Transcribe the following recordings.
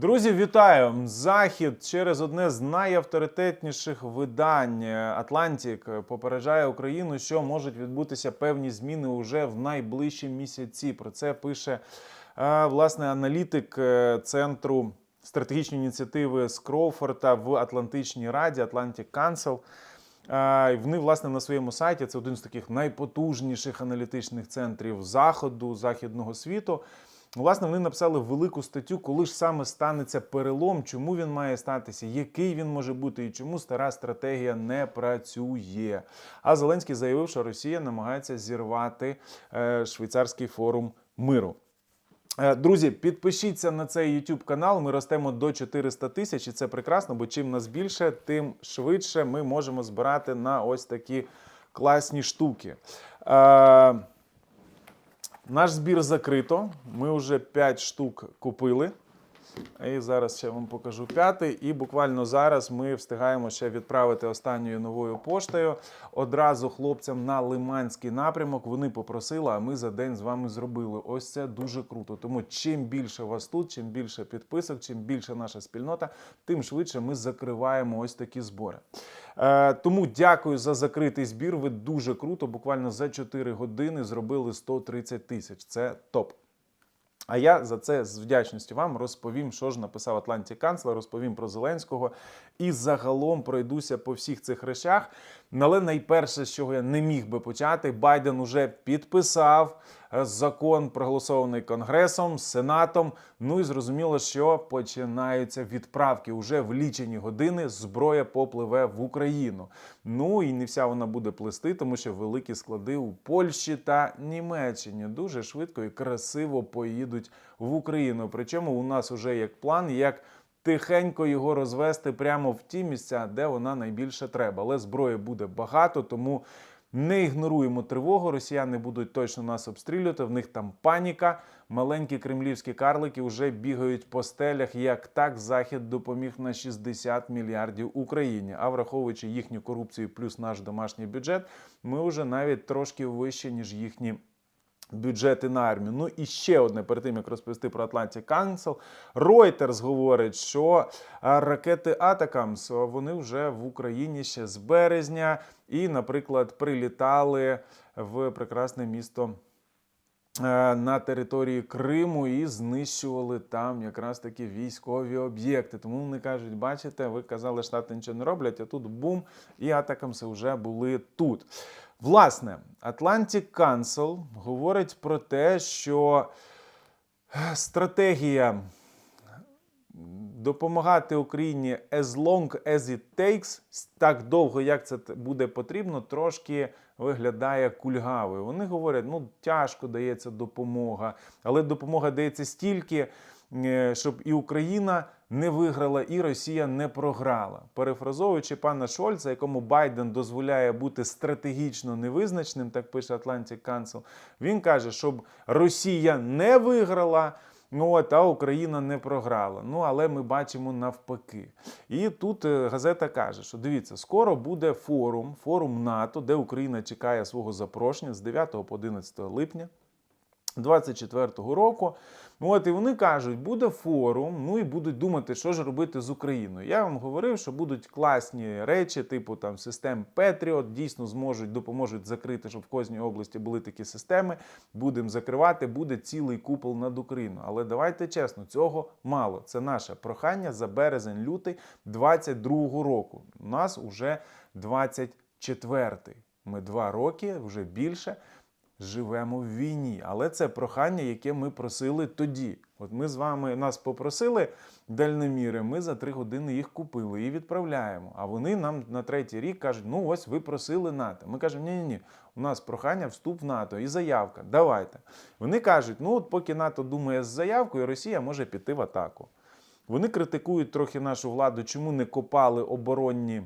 Друзі, вітаю! Захід через одне з найавторитетніших видань Атлантик попереджає Україну, що можуть відбутися певні зміни уже в найближчі місяці. Про це пише е, власне аналітик е, центру стратегічної ініціативи Скроуфорта в Атлантичній Раді Atlantic Council. Е, Вони, власне, на своєму сайті це один з таких найпотужніших аналітичних центрів заходу, західного світу. Власне, вони написали велику статтю, коли ж саме станеться перелом, чому він має статися, який він може бути і чому стара стратегія не працює. А Зеленський заявив, що Росія намагається зірвати е, швейцарський форум миру. Е, Друзі, підпишіться на цей YouTube канал. Ми ростемо до 400 тисяч, і це прекрасно, бо чим нас більше, тим швидше ми можемо збирати на ось такі класні штуки. Наш збір закрито. Ми вже 5 штук купили. І зараз ще вам покажу п'ятий. І буквально зараз ми встигаємо ще відправити останньою новою поштою. Одразу хлопцям на Лиманський напрямок вони попросили, а ми за день з вами зробили. Ось це дуже круто. Тому чим більше вас тут, чим більше підписок, чим більше наша спільнота, тим швидше ми закриваємо ось такі збори. Е, тому дякую за закритий збір. Ви дуже круто. Буквально за 4 години зробили 130 тисяч. Це топ. А я за це з вдячністю вам розповім, що ж написав Атланті канцлер, розповім про Зеленського і загалом пройдуся по всіх цих речах. Але найперше, з чого я не міг би почати, Байден уже підписав е, закон, проголосований Конгресом, Сенатом. Ну і зрозуміло, що починаються відправки. Уже в лічені години зброя попливе в Україну. Ну і не вся вона буде плести, тому що великі склади у Польщі та Німеччині дуже швидко і красиво поїдуть в Україну. Причому у нас вже як план, як тихенько його розвести прямо в ті місця, де вона найбільше треба. Але зброї буде багато, тому не ігноруємо тривогу. Росіяни будуть точно нас обстрілювати. В них там паніка. Маленькі кремлівські карлики вже бігають по стелях. Як так захід допоміг на 60 мільярдів Україні. А враховуючи їхню корупцію плюс наш домашній бюджет, ми вже навіть трошки вище ніж їхні. Бюджети на армію. Ну і ще одне перед тим, як розповісти про Atlantic Council. Reuters говорить, що ракети Атакамс вони вже в Україні ще з березня, і, наприклад, прилітали в прекрасне місто. Е, На території Криму і знищували там якраз такі військові об'єкти. Тому вони кажуть: бачите, ви казали, штати нічого не роблять, а тут бум, і атакамси вже були тут. Власне, Atlantic Council говорить про те, що е, стратегія допомагати Україні as long as it takes, так довго, як це буде потрібно, трошки виглядає кульгавою. Вони говорять, ну тяжко дається допомога, але допомога дається стільки, е, щоб і Україна не виграла, і Росія не програла. Перефразовуючи пана Шольца, якому Байден дозволяє бути стратегічно невизначним, так пише Atlantic Council, він каже, щоб Росія не виграла. Ну от, а Україна не програла. Ну але ми бачимо навпаки. І тут е, газета каже, що дивіться, скоро буде форум, форум НАТО, де Україна чекає свого запрошення з 9 по 11 липня. 24-го року. Ну, От і вони кажуть, буде форум, ну і будуть думати, що ж робити з Україною. Я вам говорив, що будуть класні речі, типу там систем Петріот, дійсно зможуть допоможуть закрити, щоб в кожній області були такі системи. Будемо закривати, буде цілий купол над Україною. Але давайте чесно, цього мало. Це наше прохання за березень-лютий 22-го року. У нас уже 24-й. Ми два роки вже більше живемо в війні. Але це прохання, яке ми просили тоді. От ми з вами нас попросили дальноміри, ми за три години їх купили і відправляємо. А вони нам на третій рік кажуть: ну ось ви просили НАТО. Ми кажемо, ні, ні, ні, у нас прохання вступ в НАТО і заявка. Давайте. Вони кажуть, ну от поки НАТО думає з заявкою, Росія може піти в атаку. Вони критикують трохи нашу владу, чому не копали оборонні.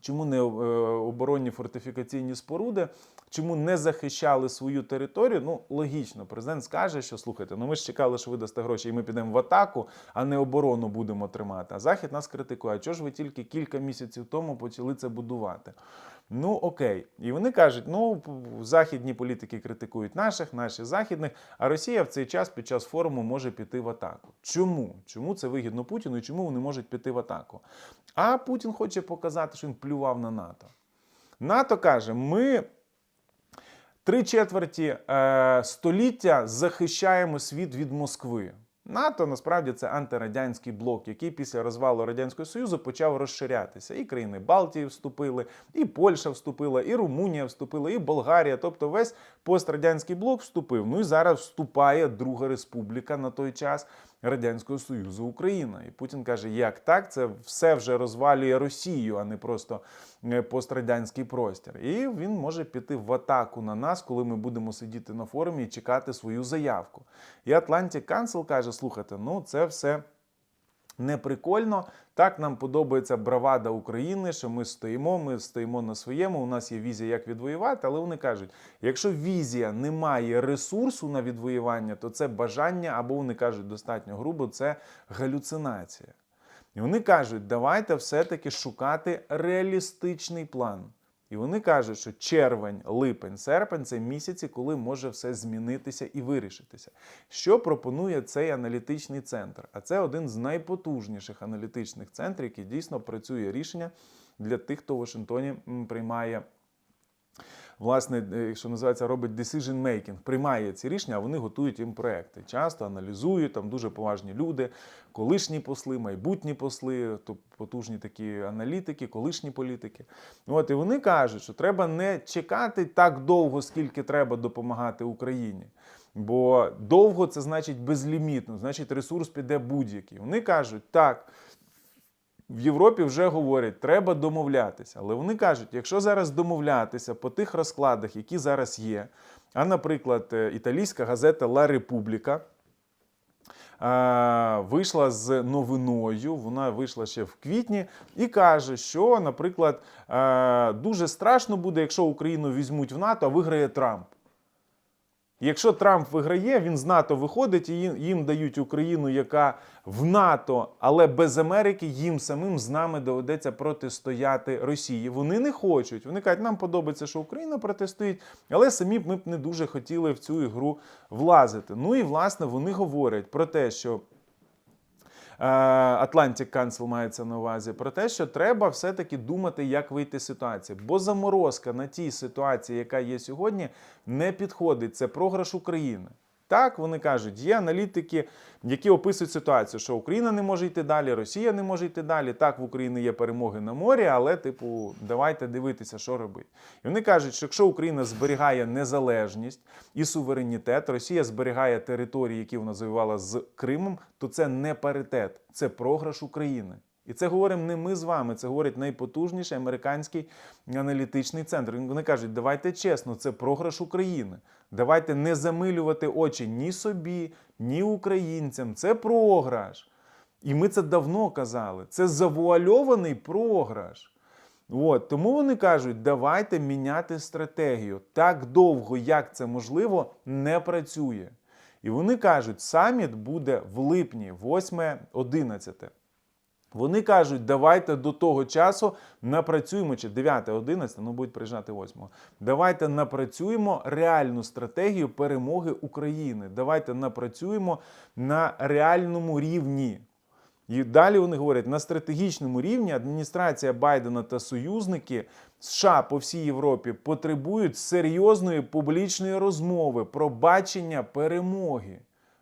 Чому не е, оборонні фортифікаційні споруди? Чому не захищали свою територію? Ну, логічно, президент скаже, що слухайте, ну ми ж чекали, що ви дасте гроші, і ми підемо в атаку, а не оборону будемо тримати. А Захід нас критикує. А чого ж ви тільки кілька місяців тому почали це будувати? Ну окей, і вони кажуть: ну західні політики критикують наших, наші західних, а Росія в цей час під час форуму може піти в атаку. Чому? Чому це вигідно Путіну і чому вони можуть піти в атаку? А Путін хоче показати, що він плював на НАТО. НАТО каже: ми три четверті е, століття захищаємо світ від Москви. НАТО насправді це антирадянський блок, який після розвалу Радянського Союзу почав розширятися. І країни Балтії вступили, і Польща вступила, і Румунія вступила, і Болгарія. Тобто весь пострадянський блок вступив. Ну і зараз вступає Друга Республіка на той час Радянського Союзу Україна. І Путін каже: як так? Це все вже розвалює Росію, а не просто е, пострадянський простір. І він може піти в атаку на нас, коли ми будемо сидіти на форумі і чекати свою заявку. І Atlantic Council каже: слухайте, ну це все. Не прикольно. Так нам подобається бравада України, що ми стоїмо, ми стоїмо на своєму. У нас є візія, як відвоювати. Але вони кажуть: якщо візія не має ресурсу на відвоювання, то це бажання, або вони кажуть достатньо грубо, це галюцинація. І вони кажуть, давайте все-таки шукати реалістичний план. І вони кажуть, що червень, липень, серпень це місяці, коли може все змінитися і вирішитися. Що пропонує цей аналітичний центр? А це один з найпотужніших аналітичних центрів, який дійсно працює рішення для тих, хто в Вашингтоні приймає. Власне, е, що називається, робить decision making, приймає ці рішення, а вони готують їм проекти. Часто аналізують, там дуже поважні люди, колишні посли, майбутні посли, то потужні такі аналітики, колишні політики. От і вони кажуть, що треба не чекати так довго, скільки треба допомагати Україні. Бо довго це значить безлімітно, значить ресурс піде будь-який. Вони кажуть, так. В Європі вже говорять, треба домовлятися. Але вони кажуть, якщо зараз домовлятися по тих розкладах, які зараз є, а, наприклад, е, італійська газета Ла е, вийшла з новиною, вона вийшла ще в квітні, і каже, що, наприклад, дуже страшно буде, якщо Україну візьмуть в НАТО, а виграє Трамп. Якщо Трамп виграє, він з НАТО виходить і їм, дають Україну, яка в НАТО, але без Америки їм самим з нами доведеться протистояти Росії. Вони не хочуть. Вони кажуть, нам подобається, що Україна протистоїть, але самі б ми б не дуже хотіли в цю ігру влазити. Ну і власне вони говорять про те, що. Е, Atlantic Council мається на увазі про те, що треба все-таки думати, як вийти з ситуації. Бо заморозка на тій ситуації, яка є сьогодні, не підходить. Це програш України. Так, вони кажуть, є аналітики, які описують ситуацію, що Україна не може йти далі, Росія не може йти далі. Так, в Україні є перемоги на морі, але, типу, давайте дивитися, що робити. І вони кажуть, що якщо Україна зберігає незалежність і суверенітет, Росія зберігає території, які вона завоювала з Кримом, то це не паритет, це програш України. І це говоримо не ми з вами, це говорить найпотужніший американський аналітичний центр. Вони кажуть, давайте чесно, це програш України. Давайте не замилювати очі ні собі, ні українцям. Це програш. І ми це давно казали. Це завуальований програш. От, тому вони кажуть, давайте міняти стратегію. Так довго, як це можливо, не працює. І вони кажуть, саміт буде в липні, 8-11. Вони кажуть, давайте до того часу напрацюємо, чи 9, 11, ну будуть приїжджати 8. Давайте напрацюємо реальну стратегію перемоги України. Давайте напрацюємо на реальному рівні. І далі вони говорять, на стратегічному рівні адміністрація Байдена та союзники США по всій Європі потребують серйозної публічної розмови про бачення перемоги.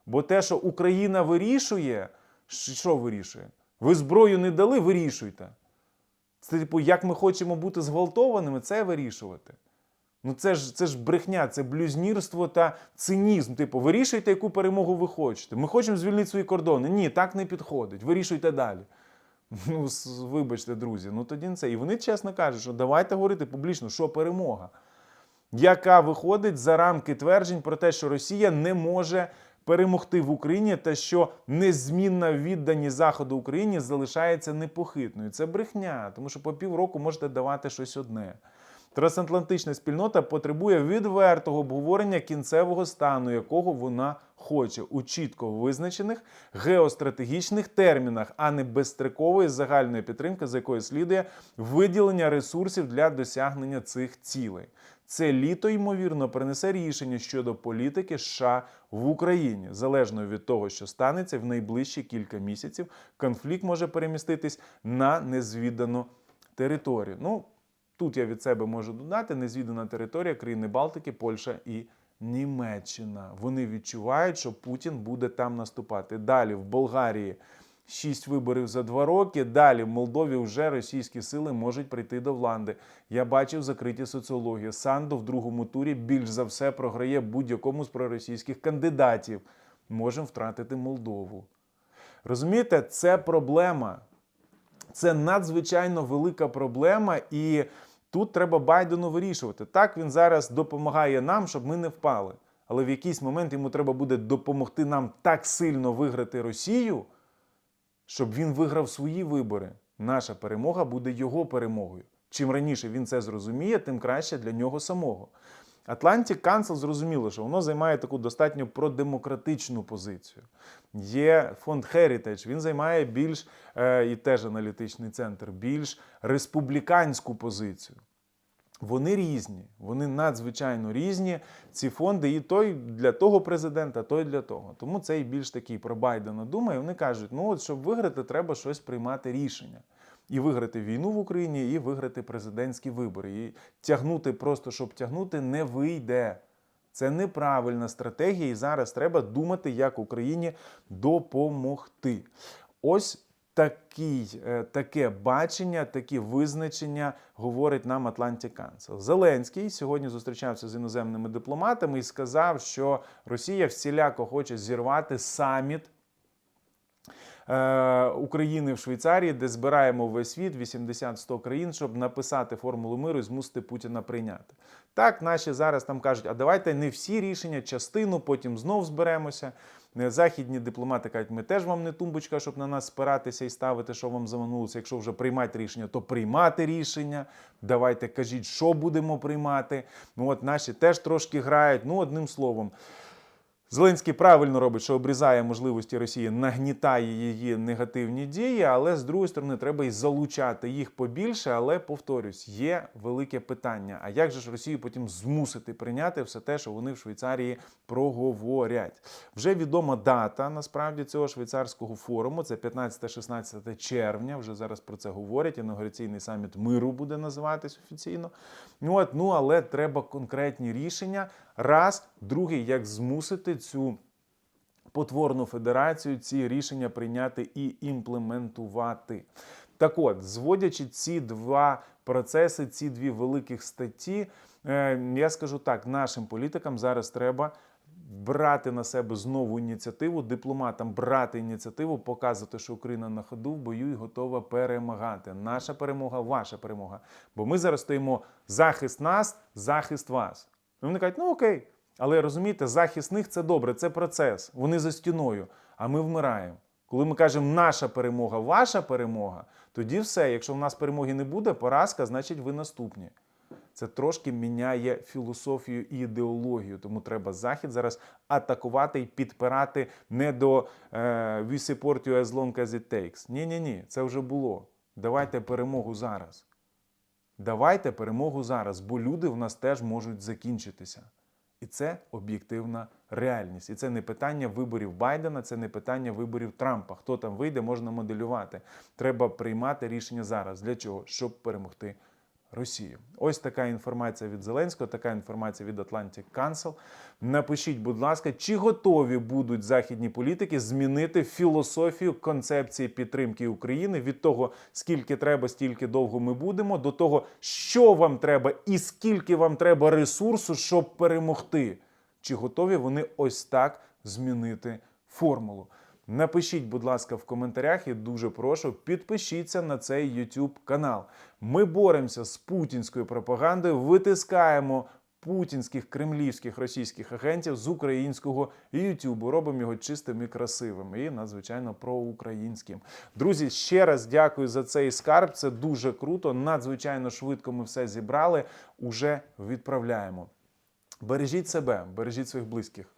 Бо те, що Україна вирішує, що вирішує? Ви зброю не дали, вирішуйте. Це, типу, як ми хочемо бути зґвалтованими, це вирішувати. Ну це ж це ж брехня, це блюзнірство та цинізм. Типу, вирішуйте, яку перемогу ви хочете. Ми хочемо звільнити свої кордони. Ні, так не підходить. Вирішуйте далі. Ну, вибачте, друзі, ну тоді не це. І вони чесно кажуть, що давайте говорити публічно, що перемога, яка виходить за рамки тверджень про те, що Росія не може перемогти в Україні, та що незмінна відданість Заходу Україні залишається непохитною. Це брехня, тому що по півроку можете давати щось одне. Трансатлантична спільнота потребує відвертого обговорення кінцевого стану, якого вона хоче у чітко визначених геостратегічних термінах, а не безстрокової загальної підтримки, з якої слідує виділення ресурсів для досягнення цих цілей. Це літо ймовірно принесе рішення щодо політики США в Україні, залежно від того, що станеться в найближчі кілька місяців. Конфлікт може переміститись на незвідану територію. Ну тут я від себе можу додати незвідана територія країни Балтики, Польща і Німеччина. Вони відчувають, що Путін буде там наступати. Далі в Болгарії. Шість виборів за два роки. Далі в Молдові вже російські сили можуть прийти до влади. Я бачив закриті соціології. Санду в другому турі більш за все програє будь-якому з проросійських кандидатів. Можемо втратити Молдову. Розумієте, це проблема. Це надзвичайно велика проблема, і тут треба Байдену вирішувати. Так він зараз допомагає нам, щоб ми не впали. Але в якийсь момент йому треба буде допомогти нам так сильно виграти Росію, щоб він виграв свої вибори. Наша перемога буде його перемогою. Чим раніше він це зрозуміє, тим краще для нього самого. Atlantic Council зрозуміло, що воно займає таку достатньо продемократичну позицію. Є фонд Heritage, він займає більш е, і теж аналітичний центр, більш республіканську позицію. Вони різні, вони надзвичайно різні. Ці фонди, і той для того президента, той для того. Тому цей більш такий про Байдена думає. Вони кажуть: ну от щоб виграти, треба щось приймати рішення. І виграти війну в Україні, і виграти президентські вибори. І тягнути просто, щоб тягнути, не вийде. Це неправильна стратегія, і зараз треба думати, як Україні допомогти. Ось такий, е, таке бачення, такі визначення говорить нам Atlantic Council. Зеленський сьогодні зустрічався з іноземними дипломатами і сказав, що Росія всіляко хоче зірвати саміт. Е, України в Швейцарії, де збираємо весь світ 80-100 країн, щоб написати формулу миру і змусити Путіна прийняти. Так, наші зараз там кажуть, а давайте не всі рішення, частину, потім знов зберемося. Е, Західні дипломати кажуть, ми теж вам не тумбочка, щоб на нас спиратися і ставити, що вам заманулося. Якщо вже приймати рішення, то приймати рішення. Давайте кажіть, що будемо приймати. Ну от наші теж трошки грають. Ну, одним словом. Зеленський правильно робить, що обрізає можливості Росії, нагнітає її негативні дії, але з другої сторони треба і залучати їх побільше. Але повторюсь, є велике питання: а як же ж Росію потім змусити прийняти все те, що вони в Швейцарії проговорять? Вже відома дата насправді цього швейцарського форуму. Це 15-16 червня. Вже зараз про це говорять. Інаугураційний саміт миру буде називатись офіційно. Ну от ну але треба конкретні рішення. Раз, другий, як змусити цю потворну федерацію ці рішення прийняти і імплементувати. Так от, зводячи ці два процеси, ці дві великих статті, е, я скажу так: нашим політикам зараз треба. Брати на себе знову ініціативу, дипломатам брати ініціативу, показувати, що Україна на ходу в бою і готова перемагати. Наша перемога, ваша перемога. Бо ми зараз стоїмо захист нас, захист вас. Вони кажуть, ну окей. Але розумієте, захист них це добре, це процес. Вони за стіною, а ми вмираємо. Коли ми кажемо наша перемога, ваша перемога, тоді все. Якщо в нас перемоги не буде, поразка, значить ви наступні. Це трошки міняє філософію і ідеологію. Тому треба захід зараз атакувати і підпирати не до е, «We support you as long as it takes». Ні, ні, ні, це вже було. Давайте перемогу зараз. Давайте перемогу зараз, бо люди в нас теж можуть закінчитися. І це об'єктивна реальність. І це не питання виборів Байдена, це не питання виборів Трампа. Хто там вийде, можна моделювати. Треба приймати рішення зараз. Для чого? Щоб перемогти Росію. Ось така інформація від Зеленського, така інформація від Atlantic Council. Напишіть, будь ласка, чи готові будуть західні політики змінити філософію концепції підтримки України від того, скільки треба, стільки довго ми будемо, до того, що вам треба і скільки вам треба ресурсу, щоб перемогти. Чи готові вони ось так змінити формулу? Напишіть, будь ласка, в коментарях і дуже прошу, підпишіться на цей YouTube канал. Ми боремося з путінською пропагандою, витискаємо путінських, кремлівських, російських агентів з українського Ютубу. Робимо його чистим і красивим, і надзвичайно проукраїнським. Друзі, ще раз дякую за цей скарб. Це дуже круто. Надзвичайно швидко ми все зібрали. Уже відправляємо. Бережіть себе, бережіть своїх близьких.